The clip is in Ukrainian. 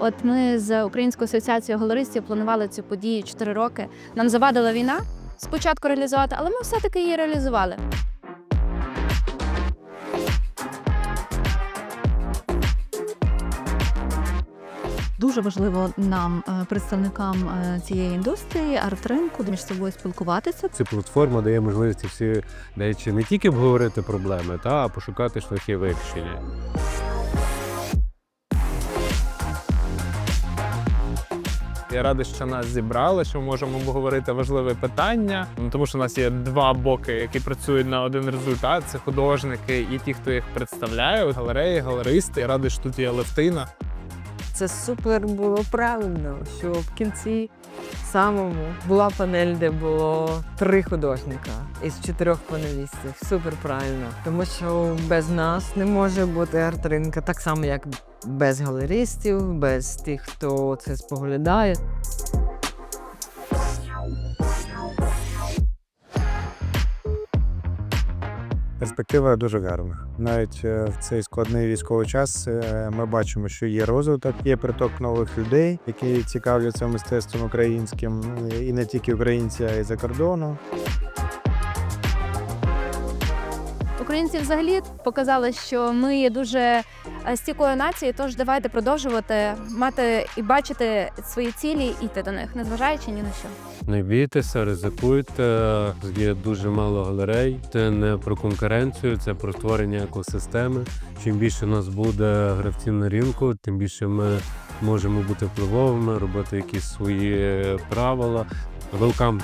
От ми з Українською асоціацією галеристів планували цю подію 4 роки. Нам завадила війна спочатку реалізувати, але ми все-таки її реалізували. Дуже важливо нам, е, представникам е, цієї індустрії, арт-ринку, між собою спілкуватися. Ця платформа дає можливість всі речі не тільки обговорити проблеми, та а пошукати шляхи вирішення. Я радий, що нас зібрали, що ми можемо обговорити важливе питання. Ну, Тому що у нас є два боки, які працюють на один результат. Це художники і ті, хто їх представляє, галереї, галеристи. Я радий, що тут є Левтина. Це супер було правильно, що в кінці самому була панель, де було три художника із чотирьох панелістів. Супер правильно. Тому що без нас не може бути арт-ринка, так само, як без галеристів, без тих, хто це споглядає. Перспектива дуже гарна. Навіть е, в цей складний військовий час е, ми бачимо, що є розвиток, є приток нових людей, які цікавляться мистецтвом українським, і не тільки українці, а й за кордону. Українці взагалі показали, що ми є дуже е, стійкою нацією, тож давайте продовжувати мати і бачити свої цілі, і йти до них, незважаючи ні на що. Не бійтеся, ризикуйте. Є дуже мало галерей. Це не про конкуренцію, це про створення екосистеми. Чим більше у нас буде гравців на ринку, тим більше ми можемо бути впливовими, робити якісь свої правила. Welcome!